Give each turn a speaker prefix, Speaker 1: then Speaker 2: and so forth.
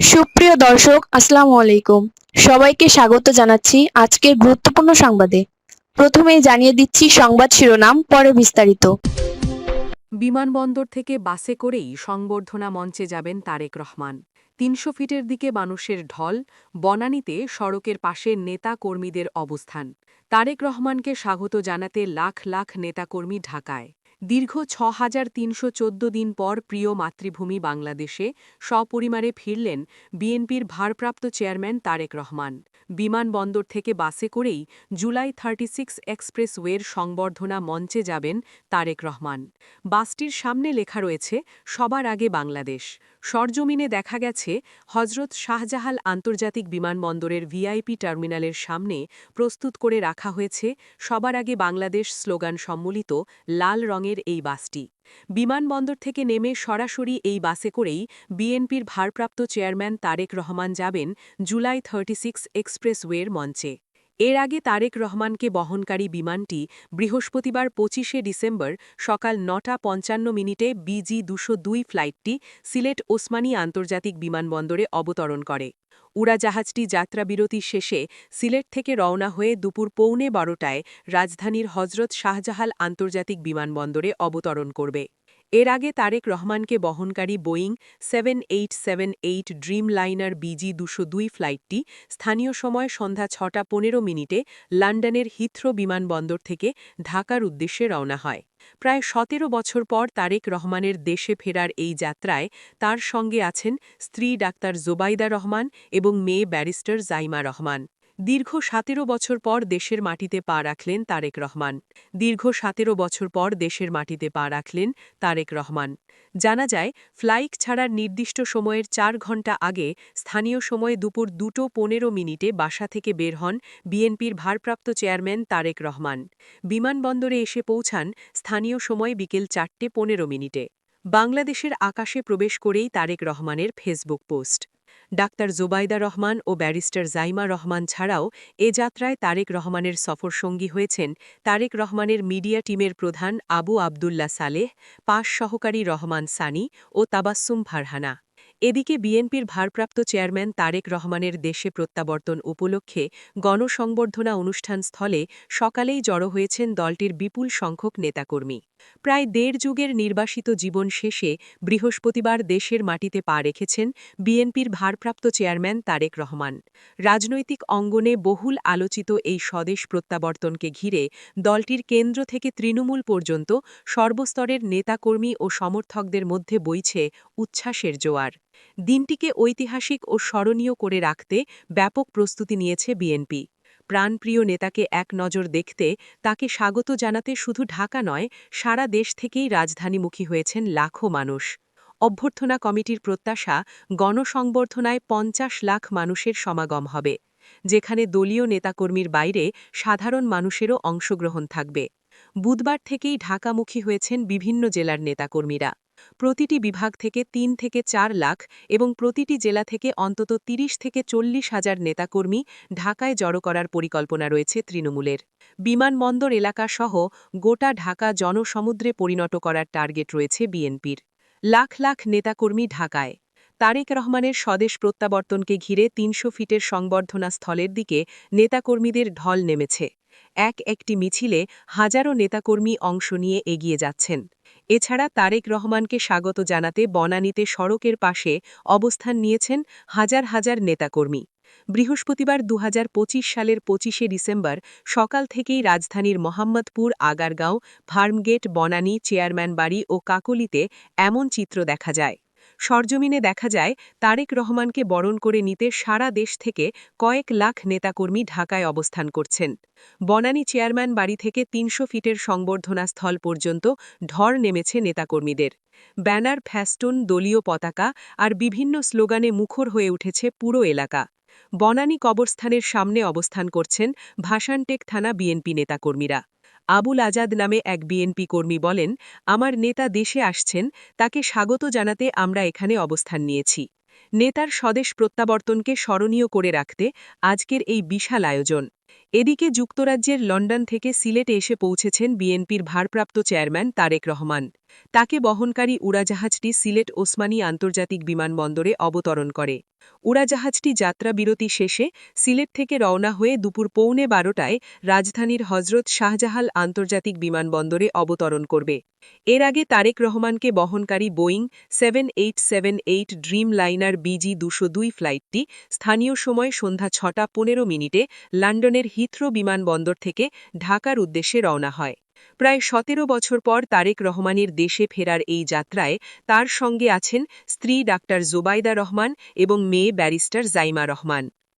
Speaker 1: সুপ্রিয় দর্শক, আসসালামু আলাইকুম। সবাইকে স্বাগত জানাচ্ছি আজকের গুরুত্বপূর্ণ সংবাদে। প্রথমেই জানিয়ে দিচ্ছি সংবাদ শিরোনাম, পরে বিস্তারিত।
Speaker 2: বিমানবন্দর থেকে বাসে করেই সংবর্ধনা মঞ্চে যাবেন তারেক রহমান। তিনশো ফিটের দিকে মানুষের ঢল, বনানীতে সড়কের পাশে নেতা কর্মীদের অবস্থান। তারেক রহমানকে স্বাগত জানাতে লাখ লাখ নেতাকর্মী ঢাকায়। দীর্ঘ ছ হাজার দিন পর প্রিয় মাতৃভূমি বাংলাদেশে সপরিমারে ফিরলেন বিএনপির ভারপ্রাপ্ত চেয়ারম্যান তারেক রহমান। বিমানবন্দর থেকে বাসে করেই জুলাই থার্টি সিক্স এক্সপ্রেসওয়ের সংবর্ধনা মঞ্চে যাবেন তারেক রহমান। বাসটির সামনে লেখা রয়েছে, সবার আগে বাংলাদেশ। সরজমিনে দেখা গেছে, হজরত শাহজাহাল আন্তর্জাতিক বিমানবন্দরের ভিআইপি টার্মিনালের সামনে প্রস্তুত করে রাখা হয়েছে, সবার আগে বাংলাদেশ স্লোগান সম্মিলিত লাল রঙের এই বাসটি। বিমানবন্দর থেকে নেমে সরাসরি এই বাসে করেই বিএনপির ভারপ্রাপ্ত চেয়ারম্যান তারেক রহমান যাবেন জুলাই থার্টি সিক্স এক্সপ্রেসওয়ের মঞ্চে। এর আগে তারেক রহমানকে বহনকারী বিমানটি বৃহস্পতিবার পঁচিশে ডিসেম্বর সকাল নটা পঞ্চান্ন মিনিটে বিজি দুশো ফ্লাইটটি সিলেট ওসমানী আন্তর্জাতিক বিমানবন্দরে অবতরণ করে। উড়াজাহাজটি যাত্রাবিরতি শেষে সিলেট থেকে রওনা হয়ে দুপুর পৌনে বারোটায় রাজধানীর হজরত শাহজাহাল আন্তর্জাতিক বিমানবন্দরে অবতরণ করবে। এর আগে তারেক রহমানকে বহনকারী Boeing seven eight seven eight Dreamliner BG দুশো দুই ফ্লাইটটি স্থানীয় সময় সন্ধ্যা ছটা পনেরো মিনিটে লন্ডনের হিথ্রো বিমানবন্দর থেকে ঢাকার উদ্দেশ্যে রওনা হয়। প্রায় সতেরো বছর পর তারেক রহমানের দেশে ফেরার এই যাত্রায় তার সঙ্গে আছেন স্ত্রী ডাক্তার জোবাইদা রহমান এবং মেয়ে ব্যারিস্টার জাইমা রহমান। দীর্ঘ সতেরো বছর পর দেশের মাটিতে পা রাখলেন তারেক রহমান। দীর্ঘ সতেরো বছর পর দেশের মাটিতে পা রাখলেন তারেক রহমান। জানা যায় ফ্লাইক ছাড়ার নির্দিষ্ট সময়ের চার ঘণ্টা আগে স্থানীয় সময়ে দুপুর দুটো পনেরো মিনিটে বাসা থেকে বের হন বিএনপির ভারপ্রাপ্ত চেয়ারম্যান তারেক রহমান। বিমানবন্দরে এসে পৌঁছান স্থানীয় সময় বিকেল চারটে পনেরো মিনিটে। বাংলাদেশের আকাশে প্রবেশ করেই তারেক রহমানের Facebook post. Doctor Zubaida Rahman ও ব্যারিস্টার জাইমা রহমান ছাড়াও এ যাত্রায় তারেক রহমানের সফরসঙ্গী হয়েছেন তারেক রহমানের মিডিয়া টিমের প্রধান আবু আবদুল্লা সালেহ, পাশ সহকারী রহমান সানি ও তাবাসুম ফারহানা। এদিকে বিএনপির ভারপ্রাপ্ত চেয়ারম্যান তারেক রহমানের দেশে প্রত্যাবর্তন উপলক্ষে গণসংবর্ধনা অনুষ্ঠান স্থলে সকালেই জড়ো হয়েছেন দলটির বিপুল সংখ্যক নেতাকর্মী। প্রায় দেড় যুগের নির্বাসিত জীবন শেষে বৃহস্পতিবার দেশের মাটিতে পা রেখেছেন বিএনপির ভারপ্রাপ্ত চেয়ারম্যান তারেক রহমান। রাজনৈতিক অঙ্গনে বহুল আলোচিত এই স্বদেশ প্রত্যাবর্তনকে ঘিরে দলটির কেন্দ্র থেকে তৃণমূল পর্যন্ত সর্বস্তরের নেতাকর্মী ও সমর্থকদের মধ্যে বইছে উচ্ছ্বাসের জোয়ার। দিনটিকে ঐতিহাসিক ও স্মরণীয় করে রাখতে ব্যাপক প্রস্তুতি নিয়েছে বিএনপি। প্রাণপ্রিয় নেতাকে এক নজর দেখতে তাকে স্বাগত জানাতে শুধু ঢাকা নয়, সারা দেশ থেকেই রাজধানীমুখী হয়েছেন লাখো মানুষ। অভ্যর্থনা কমিটির প্রত্যাশা গণসংবর্ধনায় পঞ্চাশ লাখ মানুষের সমাগম হবে, যেখানে দলীয় নেতাকর্মীর বাইরে সাধারণ মানুষেরও অংশগ্রহণ থাকবে। বুধবার থেকেই ঢাকামুখী হয়েছেন বিভিন্ন জেলার নেতাকর্মীরা। প্রতিটি বিভাগ থেকে তিন থেকে চার লাখ এবং প্রতিটি জেলা থেকে অন্তত ৩০ থেকে চল্লিশ হাজার নেতাকর্মী ঢাকায় জড়ো করার পরিকল্পনা রয়েছে তৃণমূলের। বিমানবন্দর এলাকাসহ গোটা ঢাকা জনসমুদ্রে পরিণত করার টার্গেট রয়েছে বিএনপির। লাখ লাখ নেতাকর্মী ঢাকায়। তারেক রহমানের স্বদেশ প্রত্যাবর্তনকে ঘিরে তিনশো ফিটের সংবর্ধনা স্থলের দিকে নেতাকর্মীদের ঢল নেমেছে। এক একটি মিছিলে হাজারো নেতাকর্মী অংশ নিয়ে এগিয়ে যাচ্ছেন। এছাড়া তারেক রহমানকে স্বাগত জানাতে বনানীতে সড়কের পাশে অবস্থান নিয়েছেন হাজার হাজার নেতাকর্মী। বৃহস্পতিবার দু হাজার পঁচিশ সালের পঁচিশে ডিসেম্বর সকাল থেকেই রাজধানীর মোহাম্মদপুর, আগারগাঁও ফার্মগেট বনানী চেয়ারম্যান বাড়ি ও কাকলিতে এমন চিত্র দেখা যায়। সরজমিনে দেখা যায়, তারেক রহমানকে বরণ করে নিতে সারা দেশ থেকে কয়েক লাখ নেতাকর্মী ঢাকায় অবস্থান করছেন। বনানী চেয়ারম্যান বাড়ি থেকে তিনশো ফিটের সংবর্ধনা স্থল পর্যন্ত ঢর নেমেছে নেতাকর্মীদের। ব্যানার, ফ্যাস্টুন, দলীয় পতাকা আর বিভিন্ন স্লোগানে মুখর হয়ে উঠেছে পুরো এলাকা। বনানী কবরস্থানের সামনে অবস্থান করছেন ভাসানটেক থানা বিএনপি নেতাকর্মীরা। আবুল আজাদ নামে এক বিএনপি কর্মী বলেন, আমার নেতা দেশে আসছেন, তাকে স্বাগত জানাতে আমরা এখানে অবস্থান নিয়েছি। নেতার স্বদেশ প্রত্যাবর্তনকে স্মরণীয় করে রাখতে আজকের এই বিশাল আয়োজন। এদিকে যুক্তরাজ্যের লন্ডন থেকে সিলেটে এসে পৌঁছেছেন বিএনপির ভারপ্রাপ্ত চেয়ারম্যান তারেক রহমান। তাকে বহনকারী উড়াজাহাজটি সিলেট ওসমানী আন্তর্জাতিক বিমানবন্দরে অবতরণ করে। উড়াজাহাজটি যাত্রাবিরতি শেষে সিলেট থেকে রওনা হয়ে দুপুর পৌনে বারোটায় রাজধানীর হজরত শাহজাহাল আন্তর্জাতিক বিমানবন্দরে অবতরণ করবে। এর আগে তারেক রহমানকে বহনকারী Boeing seven eight seven eight Dreamliner BG দুশো দুই ফ্লাইটটি স্থানীয় সময় সন্ধ্যা ছটা পনেরো মিনিটে লন্ডনের হিথ্রো বিমানবন্দর থেকে ঢাকার উদ্দেশ্যে রওনা হয়। প্রায় সতেরো বছর পর তারেক রহমানের দেশে ফেরার এই যাত্রায় তার সঙ্গে আছেন স্ত্রী ডাক্তার জোবাইদা রহমান এবং মেয়ে ব্যারিস্টার জাইমা রহমান।